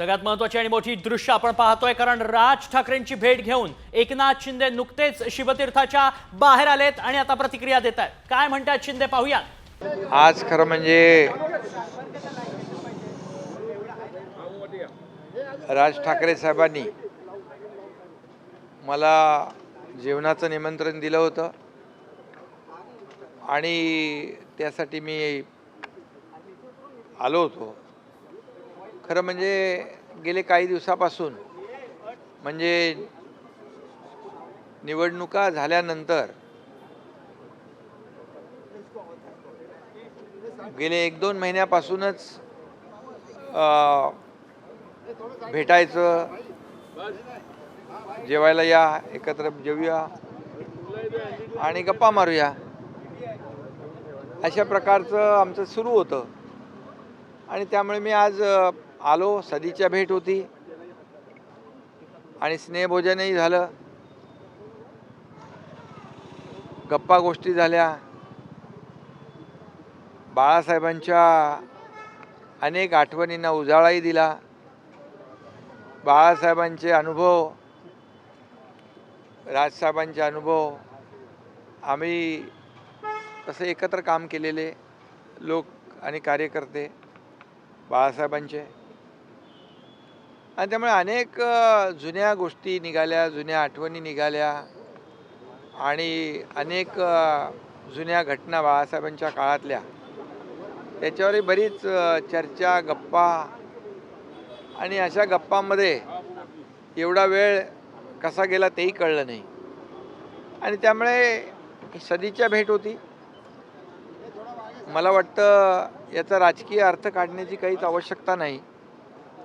सगळ्यात महत्वाची आणि मोठी दृश्य आपण पाहतोय कारण राज ठाकरेंची भेट घेऊन एकनाथ शिंदे नुकतेच शिवतीर्थाच्या बाहेर आलेत आणि आता प्रतिक्रिया देत आहेत. काय म्हणतात शिंदे पाहूया आज खरं म्हणजे राज ठाकरे साहेबांनी मला जेवणाचं निमंत्रण दिलं होतं आणि त्यासाठी मी आलो होतो. खरं म्हणजे गेले काही दिवसापासून म्हणजे निवडणुका झाल्यानंतर गेले एक दोन महिन्यापासूनच भेटायचं जेवायला या एकत्र जेवूया आणि गप्पा मारूया. अशा प्रकारचं आमचं सुरू होतं. आणि त्यामुळे मी आज आलो सदीच्या भेट होती. आणि स्नेहभोजनही झालं. गप्पा गोष्टी झाल्या. बाळासाहेबांच्या अनेक आठवणींना उजाळाही दिला. बाळासाहेबांचे अनुभव राजसाहेबांचे अनुभव आम्ही तसे एकत्र काम केलेले लोक आणि कार्यकर्ते बाळासाहेबांचे. आणि त्यामुळे अनेक जुन्या गोष्टी निघाल्या जुन्या आठवणी निघाल्या आणि अनेक जुन्या घटना बाळासाहेबांच्या काळातल्या त्याच्यावरही बरीच चर्चा गप्पा आणि अशा गप्पांमध्ये एवढा वेळ कसा गेला तेही कळलं नाही. आणि त्यामुळे सदीच्या भेट होती. मला वाटतं याचा राजकीय अर्थ काढण्याची काहीच आवश्यकता नाही.